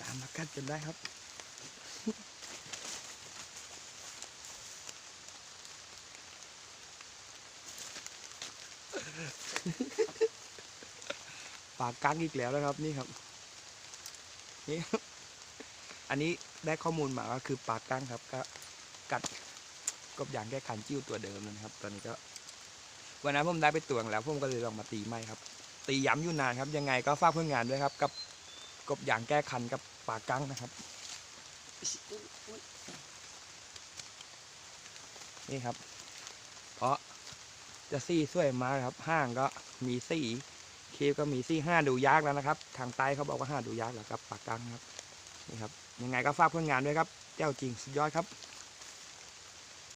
ตามมากัดจนได้ครับ ปากกังอีกแล้วนะครับนี่ครับ นี่อันนี้ได้ข้อมูลมาว่าคือปากกังครับ ก็กัดกบยางแก้คันจิ้วตัวเดิมนะครับ ตอนนี้ก็ วันนั้นผมได้ไปตวงแล้วผมก็เลยลองมาตีไม้ครับ ตีย้ำอยู่นานครับ ยังไงก็ฝากเพื่อนงานด้วยครับ กับกบอย่างแก้คันกับปากกังนะครับ นี่ครับ เพราะจะซี่สวยมากครับ ห้างก็มีซี่เคฟก็มีซี่ห้าดูยากแล้วนะครับ ทางใต้เขาบอกว่าห้าดูยากแล้วครับปากกังครับ นี่ครับ ยังไงก็ฝากเพื่อนงานด้วยครับเจ้าจริงสุดยอดครับ